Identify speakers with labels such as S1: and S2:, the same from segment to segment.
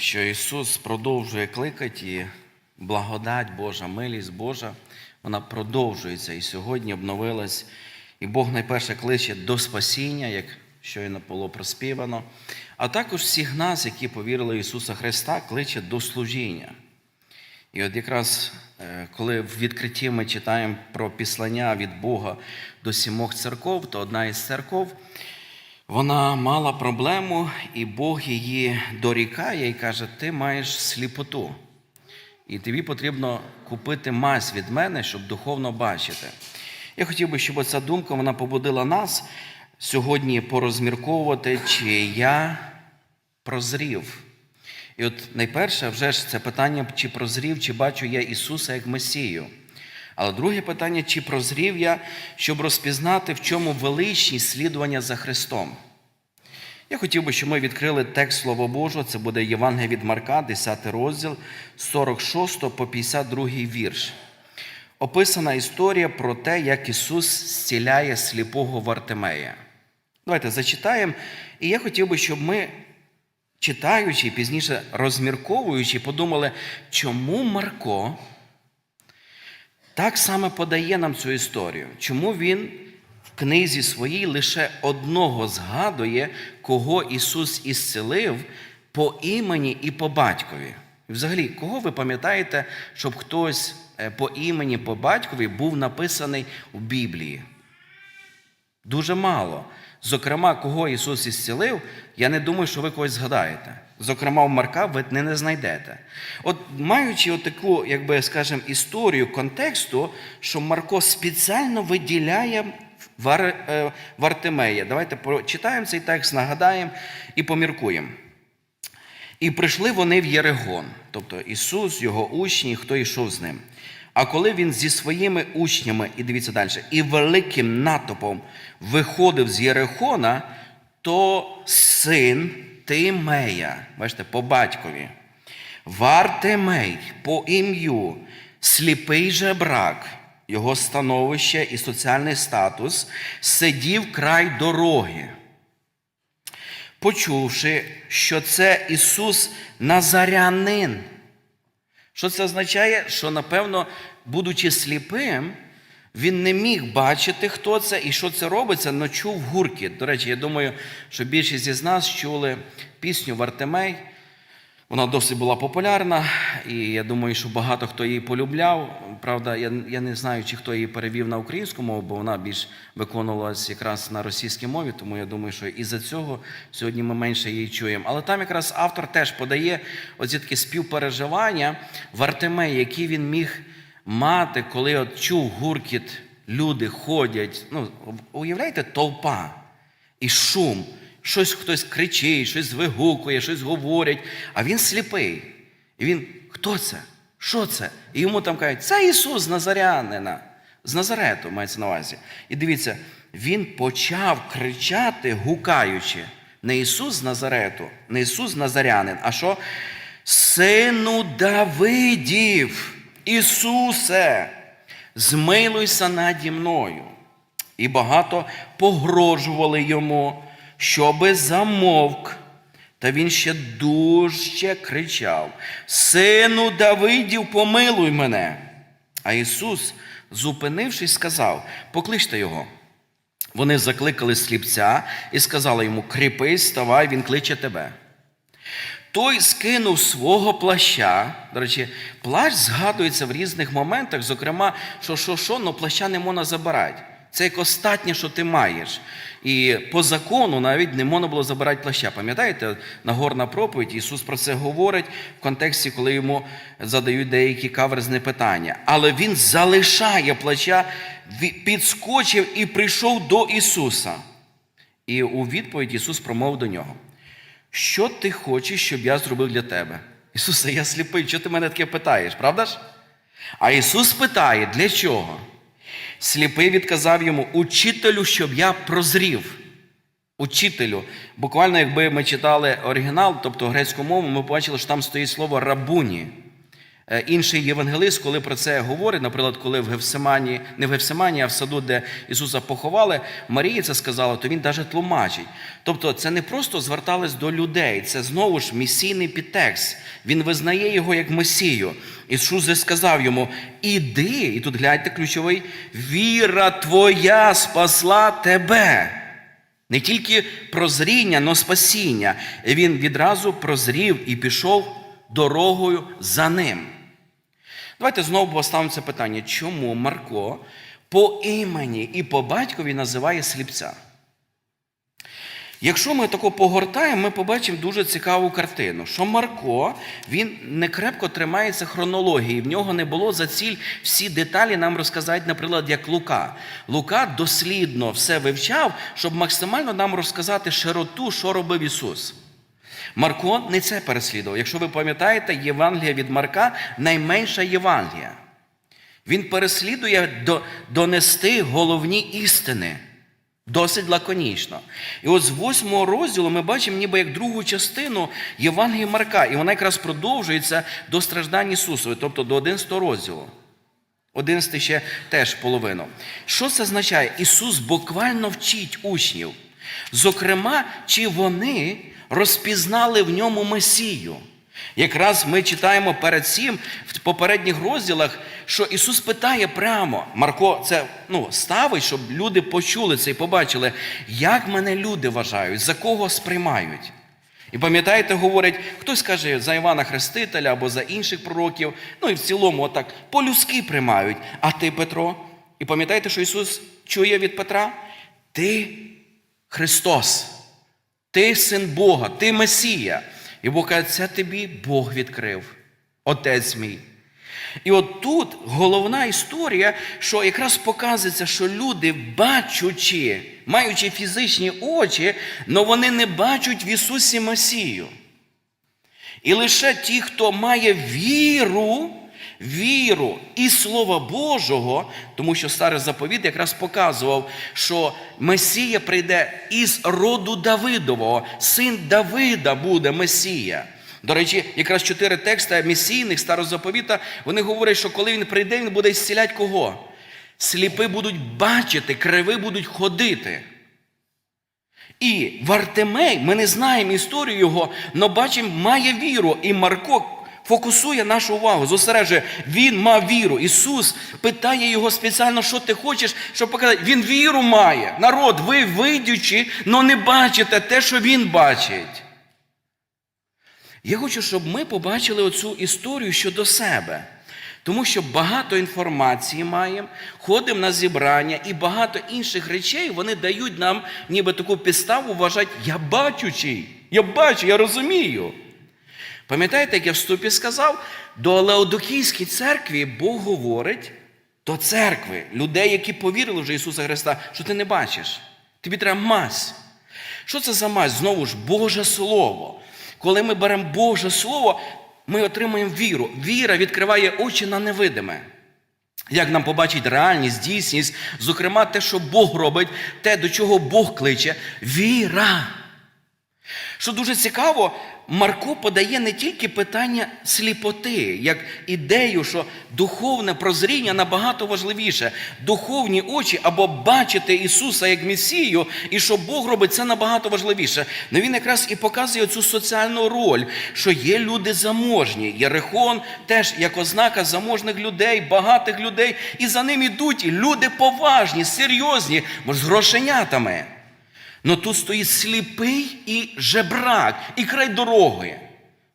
S1: що Ісус продовжує кликати і благодать Божа, милість Божа, вона продовжується і сьогодні обновилась. І Бог найперше кличе до спасіння, як щойно було проспівано, а також всіх нас, які повірили Ісуса Христа, кличе до служіння. І от якраз е, коли в відкритті ми читаємо про післання від Бога до сімох церков, то одна із церков вона мала проблему, і Бог її дорікає і каже: Ти маєш сліпоту. І тобі потрібно купити мазь від мене, щоб духовно бачити. Я хотів би, щоб ця думка вона побудила нас сьогодні порозмірковувати, чи я прозрів. І от найперше, вже ж це питання, чи прозрів, чи бачу я Ісуса як Месію. Але друге питання, чи прозрів я, щоб розпізнати, в чому величність слідування за Христом. Я хотів би, щоб ми відкрили текст Слова Божого, це буде Євангелія від Марка, 10 розділ, 46 по 52 вірш. Описана історія про те, як Ісус зціляє сліпого Вартимея. Давайте зачитаємо. І я хотів би, щоб ми, читаючи пізніше розмірковуючи, подумали, чому Марко так само подає нам цю історію. Чому він в книзі своїй лише одного згадує, кого Ісус ісцелив по імені і по батькові? Взагалі, кого ви пам'ятаєте, щоб хтось е, по імені, по батькові був написаний у Біблії? Дуже мало. Зокрема, кого Ісус ісцілив, я не думаю, що ви когось згадаєте. Зокрема, в Марка ви не, не знайдете. От маючи таку, якби скажемо, історію контексту, що Марко спеціально виділяє Вар, е, Вартимея. Давайте прочитаємо цей текст, нагадаємо і поміркуємо. І прийшли вони в Єрегон, тобто Ісус, його учні, хто йшов з ним. А коли він зі своїми учнями, і дивіться далі, і великим натопом виходив з Єрихона, то син Тимея, бачите, по батькові, Вартимей по ім'ю, сліпий жебрак, його становище і соціальний статус, сидів край дороги. Почувши, що це Ісус Назарянин. Що це означає? Що, напевно, будучи сліпим, він не міг бачити, хто це і що це робиться, але чув гуркіт. До речі, я думаю, що більшість із нас чули пісню Вартемей. Вона досить була популярна, і я думаю, що багато хто її полюбляв. Правда, я, я не знаю, чи хто її перевів на українську мову, бо вона більш виконувалася якраз на російській мові, тому я думаю, що із-за цього сьогодні ми менше її чуємо. Але там якраз автор теж подає оці такі співпереживання в Артемеї, які він міг мати, коли от чув гуркіт, люди ходять. Ну, уявляєте, толпа і шум. Щось хтось кричить, щось вигукує, щось говорять, а він сліпий. І він, хто це? Що це? І йому там кажуть, це Ісус Назарянина, з Назарету мається на увазі. І дивіться, він почав кричати, гукаючи, не Ісус з Назарету, не Ісус Назарянин, а що? Сину Давидів, Ісусе, змилуйся наді мною. І багато погрожували йому щоби замовк. Та він ще дужче кричав: Сину Давидів, помилуй мене. А Ісус, зупинившись, сказав: Покличте його. Вони закликали сліпця і сказали йому: Кріпись, ставай, він кличе тебе. Той скинув свого плаща. До речі, плащ згадується в різних моментах, зокрема, що що, що, но плаща не можна забирати. Це як остатнє, що ти маєш. І по закону навіть не можна було забирати плаща. Пам'ятаєте, Нагорна проповідь Ісус про це говорить в контексті, коли йому задають деякі каверзні питання. Але Він залишає плаща, підскочив і прийшов до Ісуса. І у відповідь Ісус промовив до нього: Що ти хочеш, щоб я зробив для тебе? Ісусе, я сліпий, що ти мене таке питаєш, правда ж? А Ісус питає, для чого? Сліпий відказав йому, учителю, щоб я прозрів. Учителю. Буквально, якби ми читали оригінал, тобто грецьку мову, ми бачили, що там стоїть слово рабуні. Е, Інший євангелист, коли про це говорить, наприклад, коли в Гевсимані, не в Гевсимані, а в саду, де Ісуса поховали, Марії це сказала, то він навіть тлумачить. Тобто, це не просто звертались до людей, це знову ж місійний підтекст. Він визнає його як Месію. Ісус сказав йому: Іди, і тут гляньте ключовий, віра твоя спасла тебе. Не тільки прозріння, но спасіння. І він відразу прозрів і пішов дорогою за ним. Давайте знову поставимо це питання, чому Марко по імені і по батькові називає сліпця? Якщо ми тако погортаємо, ми побачимо дуже цікаву картину, що Марко він не крепко тримається хронології, в нього не було за ціль всі деталі нам розказати, наприклад, як Лука. Лука дослідно все вивчав, щоб максимально нам розказати широту, що робив Ісус. Марко не це переслідував. Якщо ви пам'ятаєте, Євангелія від Марка найменша Євангелія. Він переслідує до- донести головні істини. Досить лаконічно. І от з восьмого розділу ми бачимо ніби як другу частину Євангелії Марка, і вона якраз продовжується до страждань Ісусові, тобто до 11 розділу. 11 ще теж половину. Що це означає? Ісус буквально вчить учнів. Зокрема, чи вони розпізнали в ньому Месію. Якраз ми читаємо перед цим в попередніх розділах, що Ісус питає прямо, Марко це ну, ставить, щоб люди почули це і побачили, як мене люди вважають, за кого сприймають. І пам'ятаєте, говорить, хтось каже за Івана Хрестителя або за інших пророків, ну і в цілому, отак, по-людськи приймають. А ти, Петро? І пам'ятаєте, що Ісус чує від Петра? Ти Христос, ти син Бога, ти Месія. І Бог каже, це тобі Бог відкрив, Отець мій. І от тут головна історія, що якраз показується, що люди, бачучи, маючи фізичні очі, але вони не бачать в Ісусі Месію. І лише ті, хто має віру, віру і Слова Божого, тому що старий заповіт якраз показував, що Месія прийде із роду Давидового, син Давида буде Месія. До речі, якраз чотири текста місійних старозаповіта, вони говорять, що коли він прийде, він буде зціляти кого? Сліпи будуть бачити, криви будуть ходити. І Вартимей, ми не знаємо історію його, але бачимо, має віру. І Марко фокусує нашу увагу, зосереджує, він мав віру. Ісус питає його спеціально, що ти хочеш, щоб показати. Він віру має. Народ, ви вийдючи, але не бачите те, що він бачить. Я хочу, щоб ми побачили оцю історію щодо себе. Тому що багато інформації маємо, ходимо на зібрання і багато інших речей вони дають нам ніби таку підставу вважати, я бачучий, я бачу, я розумію. Пам'ятаєте, як я в ступі сказав, до Леодокійській церкві Бог говорить до церкви, людей, які повірили вже Ісуса Христа, що ти не бачиш. Тобі треба мазь. Що це за мазь? Знову ж, Боже Слово. Коли ми беремо Боже Слово, ми отримуємо віру. Віра відкриває очі на невидиме. Як нам побачить реальність, дійсність, зокрема, те, що Бог робить, те, до чого Бог кличе віра. Що дуже цікаво, Марко подає не тільки питання сліпоти, як ідею, що духовне прозріння набагато важливіше. Духовні очі або бачити Ісуса як Месію, і що Бог робить, це набагато важливіше. Но він якраз і показує цю соціальну роль, що є люди заможні. Єрихон теж як ознака заможних людей, багатих людей, і за ним ідуть люди поважні, серйозні, з грошенятами. Но тут стоїть сліпий і жебрак, і край дороги.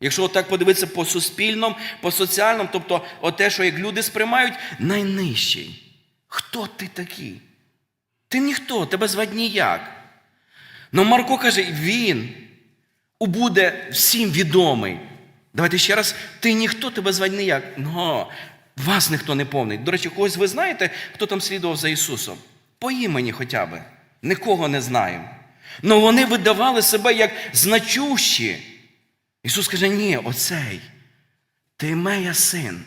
S1: Якщо так подивитися по суспільному, по соціальному, тобто те, що як люди сприймають, найнижчий. Хто ти такий? Ти ніхто, тебе звати ніяк. Но Марко каже, він буде всім відомий. Давайте ще раз, ти ніхто, тебе звати ніяк. Но вас ніхто не повний. До речі, когось ви знаєте, хто там слідував за Ісусом? По імені хоча б. Нікого не знаємо. Но вони видавали себе як значущі. Ісус каже, ні, оцей, Тимея син.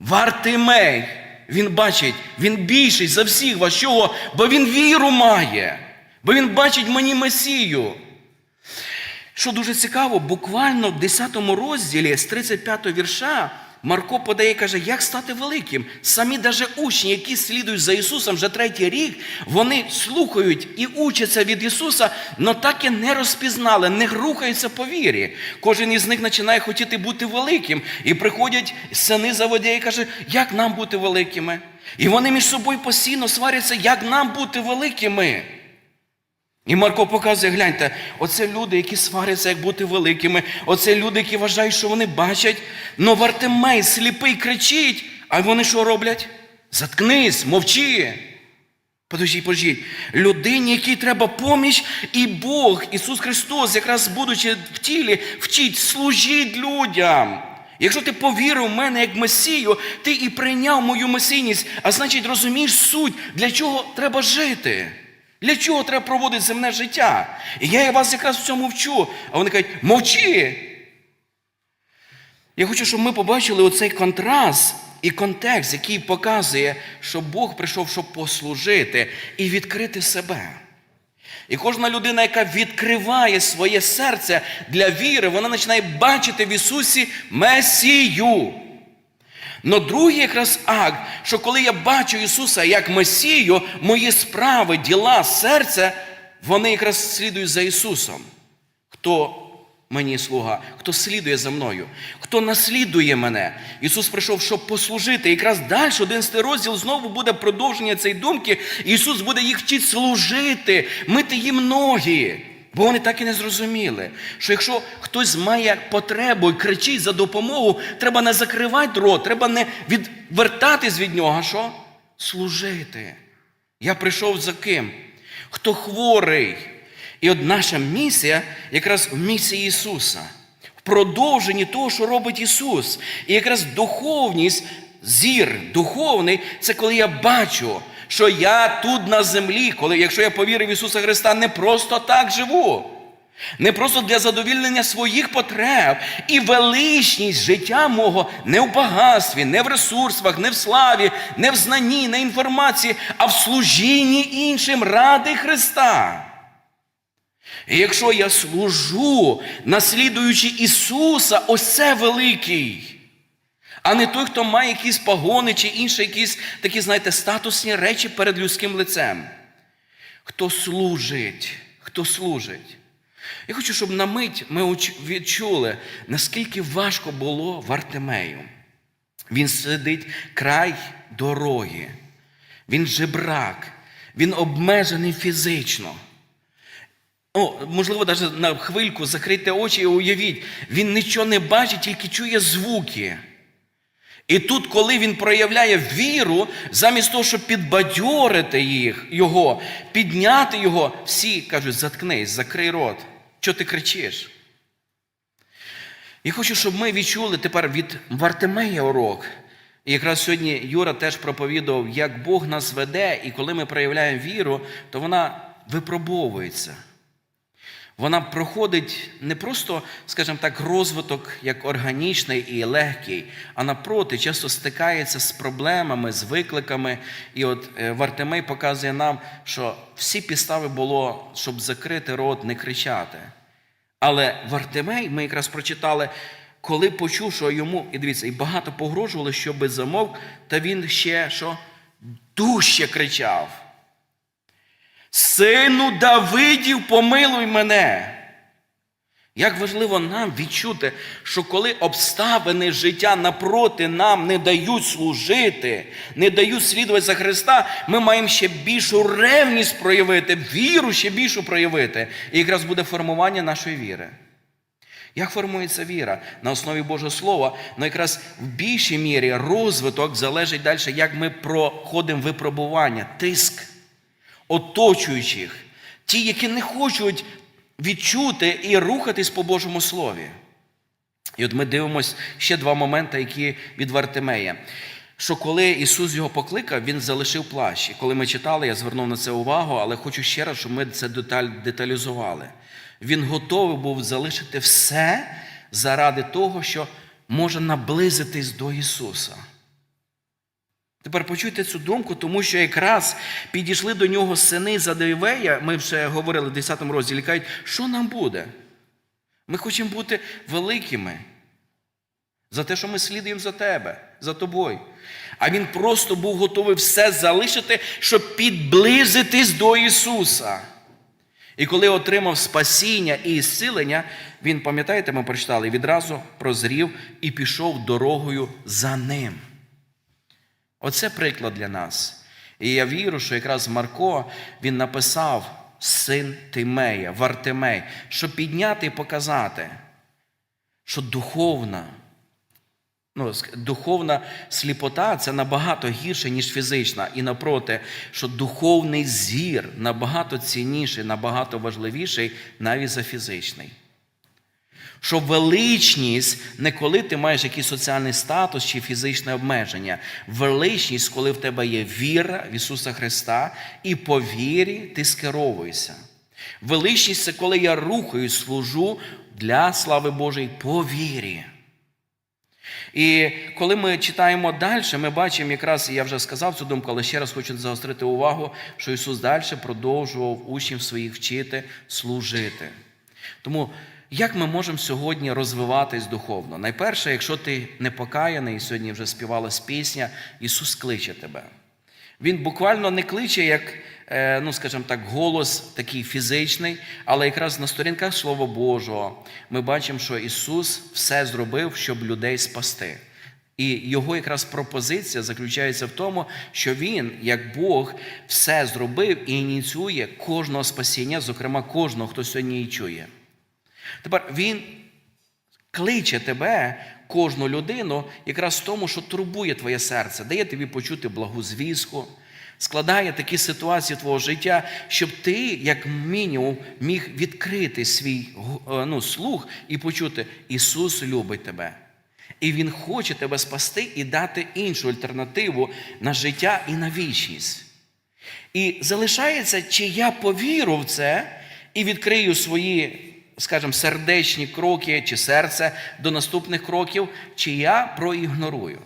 S1: Вартимей. Він бачить, він більший за всіх вас. Чого? Бо він віру має, бо він бачить мені Месію. Що дуже цікаво, буквально в 10 розділі з 35 вірша Марко подає, каже, як стати великим. Самі даже учні, які слідують за Ісусом вже третій рік, вони слухають і учаться від Ісуса, але так і не розпізнали, не рухаються по вірі. Кожен із них починає хотіти бути великим. І приходять сини Заводія і каже, як нам бути великими? І вони між собою постійно сваряться, як нам бути великими. І Марко показує, гляньте, оце люди, які сваряться, як бути великими. Оце люди, які вважають, що вони бачать. Но Вартимей сліпий кричить, а вони що роблять? Заткнись, мовчи. Подождіть, подождіть. Людині, якій треба поміч, і Бог, Ісус Христос, якраз будучи в тілі, вчить, служіть людям. Якщо ти повірив в мене як Месію, ти і прийняв мою месійність, а значить розумієш суть, для чого треба жити. Для чого треба проводити земне життя? І я вас якраз в цьому вчу. А вони кажуть, мовчи. Я хочу, щоб ми побачили оцей контраст і контекст, який показує, що Бог прийшов, щоб послужити і відкрити себе. І кожна людина, яка відкриває своє серце для віри, вона починає бачити в Ісусі Месію. Но другий якраз акт, що коли я бачу Ісуса як Месію, мої справи, діла, серце, вони якраз слідують за Ісусом. Хто мені слуга, хто слідує за мною, хто наслідує мене. Ісус прийшов, щоб послужити. І якраз далі, 11 розділ, знову буде продовження цієї думки. Ісус буде їх вчити служити, мити їм ноги. Бо вони так і не зрозуміли, що якщо хтось має потребу і кричить за допомогу, треба не закривати рот, треба не відвертатись від нього, а що? Служити. Я прийшов за ким? Хто хворий. І от наша місія якраз в місії Ісуса, в продовженні того, що робить Ісус. І якраз духовність, зір духовний це коли я бачу, що я тут на землі, коли, якщо я повірив в Ісуса Христа, не просто так живу. Не просто для задовільнення своїх потреб і величність життя мого не в багатстві, не в ресурсах, не в славі, не в знанні, не інформації, а в служінні іншим ради Христа. І якщо я служу, наслідуючи Ісуса, ось великий. А не той, хто має якісь погони чи інші якісь такі, знаєте, статусні речі перед людським лицем. Хто служить, хто служить. Я хочу, щоб на мить ми відчули, наскільки важко було Вартимею. Він сидить край дороги, він жебрак, він обмежений фізично. О, можливо, навіть на хвильку закрийте очі і уявіть, він нічого не бачить, тільки чує звуки. І тут, коли він проявляє віру, замість того, щоб підбадьорити їх, його, підняти його, всі кажуть, заткнись, закрий рот. Чого ти кричиш? І хочу, щоб ми відчули тепер від Вартимея урок. І якраз сьогодні Юра теж проповідував, як Бог нас веде, і коли ми проявляємо віру, то вона випробовується. Вона проходить не просто, скажімо так, розвиток як органічний і легкий, а напроти, часто стикається з проблемами, з викликами. І от е, Вартимей показує нам, що всі підстави було, щоб закрити рот, не кричати. Але Вартимей, ми якраз прочитали, коли почув, що йому, і дивіться, і багато погрожували, щоби замовк, та він ще що дужче кричав. Сину Давидів, помилуй мене. Як важливо нам відчути, що коли обставини життя напроти нам не дають служити, не дають слідувати за Христа, ми маємо ще більшу ревність проявити, віру ще більшу проявити. І якраз буде формування нашої віри. Як формується віра на основі Божого Слова, ну якраз в більшій мірі розвиток залежить далі, як ми проходимо випробування, тиск оточуючих, ті, які не хочуть відчути і рухатись по Божому Слові. І от ми дивимося ще два моменти, які від Вартимея. Що коли Ісус його покликав, Він залишив плащ. І коли ми читали, я звернув на це увагу, але хочу ще раз, щоб ми це деталь, деталізували. Він готовий був залишити все заради того, що може наблизитись до Ісуса. Тепер почуйте цю думку, тому що якраз підійшли до нього сини Задивея, ми вже говорили в 10 розділі, кажуть, що нам буде? Ми хочемо бути великими. за те, що ми слідуємо за тебе, за тобою. А він просто був готовий все залишити, щоб підблизитись до Ісуса. І коли отримав спасіння і зцілення, він, пам'ятаєте, ми прочитали, відразу прозрів і пішов дорогою за ним. Оце приклад для нас. І я вірю, що якраз Марко він написав син Тимея, Вартимей, щоб підняти і показати, що духовна, ну, духовна сліпота це набагато гірше, ніж фізична. І напроти, що духовний зір набагато цінніший, набагато важливіший навіть за фізичний. Що величність не коли ти маєш якийсь соціальний статус чи фізичне обмеження. Величність, коли в тебе є віра в Ісуса Христа, і по вірі ти скеровуєшся. Величність це коли я рухаюсь, служу для слави Божої по вірі. І коли ми читаємо далі, ми бачимо якраз, я вже сказав цю думку, але ще раз хочу загострити увагу, що Ісус далі продовжував учнів своїх вчити служити. Тому як ми можемо сьогодні розвиватись духовно? Найперше, якщо ти не покаяний, сьогодні вже співалась пісня, Ісус кличе тебе. Він буквально не кличе, як, е, ну скажімо так, голос такий фізичний, але якраз на сторінках Слова Божого ми бачимо, що Ісус все зробив, щоб людей спасти. І його якраз пропозиція заключається в тому, що він, як Бог, все зробив і ініціює кожного спасіння, зокрема кожного, хто сьогодні її чує. Тепер він кличе тебе, кожну людину, якраз в тому, що турбує твоє серце, дає тобі почути благу звістку, складає такі ситуації твого життя, щоб ти, як мінімум, міг відкрити свій е, ну, слух і почути, Ісус любить тебе. І Він хоче тебе спасти і дати іншу альтернативу на життя і на вічність. І залишається, чи я повірю в це і відкрию свої, скажімо, сердечні кроки чи серце до наступних кроків, чи я проігнорую.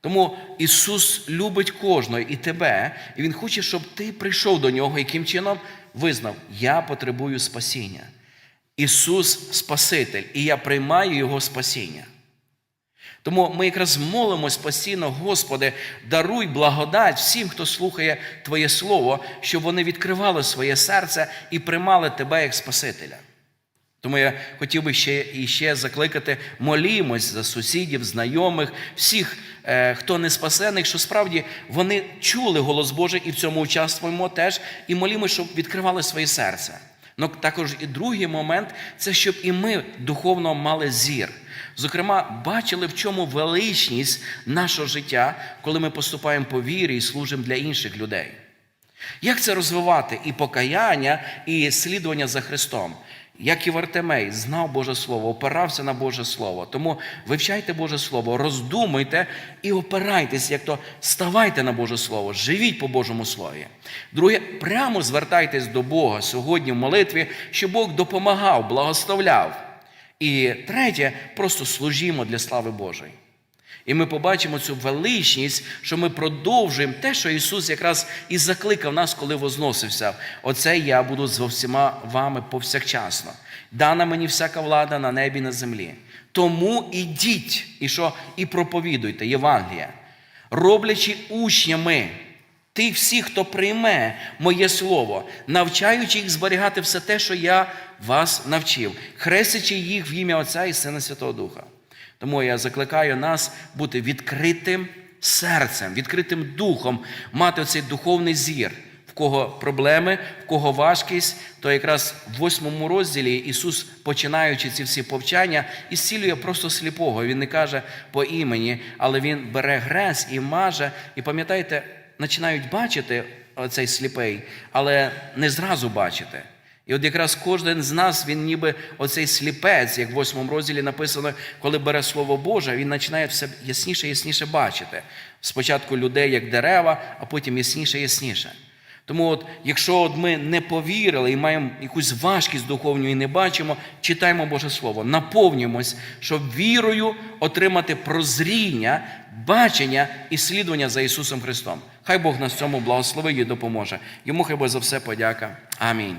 S1: Тому Ісус любить кожного і тебе, і Він хоче, щоб ти прийшов до нього, яким чином визнав, я потребую спасіння. Ісус Спаситель, і я приймаю Його спасіння. Тому ми якраз молимось постійно, Господи, даруй благодать всім, хто слухає Твоє Слово, щоб вони відкривали своє серце і приймали Тебе як Спасителя. Тому я хотів би ще і ще закликати, молімось за сусідів, знайомих, всіх, е, хто не спасених, що справді вони чули голос Божий і в цьому участвуємо теж, і молімось, щоб відкривали своє серце. Ну також і другий момент це щоб і ми духовно мали зір. Зокрема, бачили, в чому величність нашого життя, коли ми поступаємо по вірі і служимо для інших людей. Як це розвивати і покаяння, і слідування за Христом? Як і Вартемей знав Боже Слово, опирався на Боже Слово. Тому вивчайте Боже Слово, роздумуйте і опирайтесь, як то ставайте на Боже Слово, живіть по Божому Слові. Друге, прямо звертайтесь до Бога сьогодні в молитві, щоб Бог допомагав, благословляв. І третє, просто служімо для слави Божої. І ми побачимо цю величність, що ми продовжуємо те, що Ісус якраз і закликав нас, коли возносився. Оце я буду з всіма вами повсякчасно. Дана мені всяка влада на небі на землі. Тому ідіть, і що і проповідуйте Євангелія, роблячи учнями тих всіх, хто прийме моє слово, навчаючи їх зберігати все те, що я вас навчив, хрестячи їх в ім'я Отця і Сина Святого Духа. Тому я закликаю нас бути відкритим серцем, відкритим духом, мати оцей духовний зір. В кого проблеми, в кого важкість, то якраз в восьмому розділі Ісус, починаючи ці всі повчання, ісцілює просто сліпого. Він не каже по імені, але Він бере грес і маже. І пам'ятаєте, починають бачити цей сліпий, але не зразу бачити. І от якраз кожен з нас, він ніби оцей сліпець, як в восьмому розділі написано, коли бере Слово Боже, він починає все ясніше ясніше бачити. Спочатку людей як дерева, а потім ясніше ясніше. Тому, от, якщо от ми не повірили і маємо якусь важкість духовну і не бачимо, читаємо Боже Слово, наповнюємось, щоб вірою отримати прозріння, бачення і слідування за Ісусом Христом. Хай Бог нас цьому благословить і допоможе. Йому хай Бог за все подяка. Амінь.